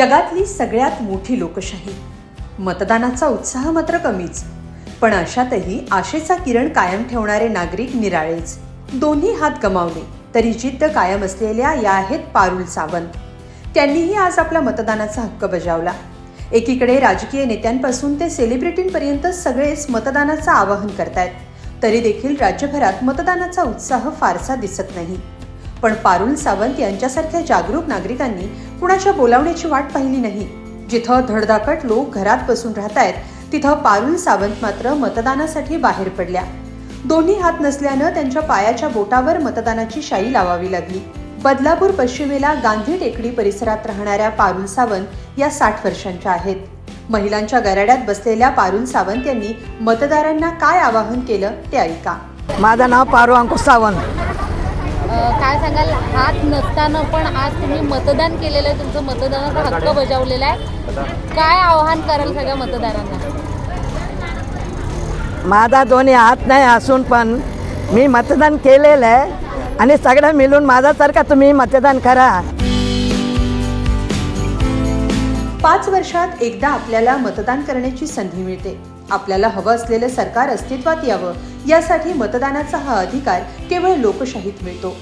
जगातली सगळ्यात मोठी लोकशाही. मतदानाचा उत्साह मात्र कमीच. पण अशातही आशेचा किरण कायम ठेवणारे नागरिक निराळेच. दोन्ही हात गमावले तरी जिद्द कायम असलेल्या या आहेत पारुल सावंत. त्यांनीही आज आपला मतदानाचा हक्क बजावला. एकीकडे राजकीय नेत्यांपासून ते सेलिब्रिटींपर्यंत सगळेच मतदानाचं आवाहन करतायत तरी देखील राज्यभरात मतदानाचा उत्साह फारसा दिसत नाही. पण पारुल सावंत यांच्यासारख्या जागरूक नागरिकांनी कुणाच्या बोलावण्याची वाट पाहिली नाही. जिथं धडधाकट लोक घरात बसून राहतायत तिथं पारुल सावंत मात्र मतदानासाठी बाहेर पडल्या. दोन्ही हात नसल्यानं त्यांच्या पायाच्या बोटावर मतदानाची शाई लावावी लागली. बदलापूर पश्चिमेला गांधी टेकडी परिसरात राहणाऱ्या पारुल सावंत या साठ वर्षांच्या आहेत. महिलांच्या गराड्यात बसलेल्या पारुल सावंत यांनी मतदारांना काय आवाहन केलं ते ऐका. माझं नाव पारू अंकुश सावंत. काय सांगाल? हात नसताना पण आज तुम्ही मतदान केलेलं आहे. तुमचं मतदानाचा हक्क बजावलेला आहे. काय आव्हान कराल सगळ्या मतदारांना? माझा दोन्ही हात नाही असून पण मी मतदान केलेलं आहे. आणि सगळं मिळून माझ्यासारखं तुम्ही मतदान करा. पाच वर्षात एकदा आपल्याला मतदान करण्याची संधी मिळते. आपल्याला हवं असलेलं सरकार अस्तित्वात यावं. यासाठी मतदानाचा हा अधिकार केवळ लोकशाहीत मिळतो.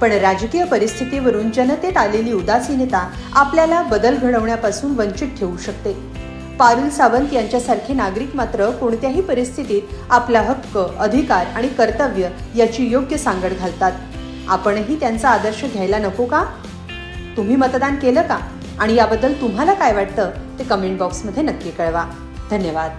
पण राजकीय परिस्थितीवरून जनतेत आलेली उदासीनता आपल्याला बदल घडवण्यापासून वंचित ठेवू शकते. पारुल सावंत यांच्यासारखे नागरिक मात्र कोणत्याही परिस्थितीत आपला हक्क अधिकार आणि कर्तव्य याची योग्य सांगड घालतात. आपणही त्यांचा आदर्श घ्यायला नको का? तुम्ही मतदान केलं का? आणि याबद्दल तुम्हाला काय वाटतं? ते कमेंट बॉक्समध्ये नक्की कळवा. धन्यवाद.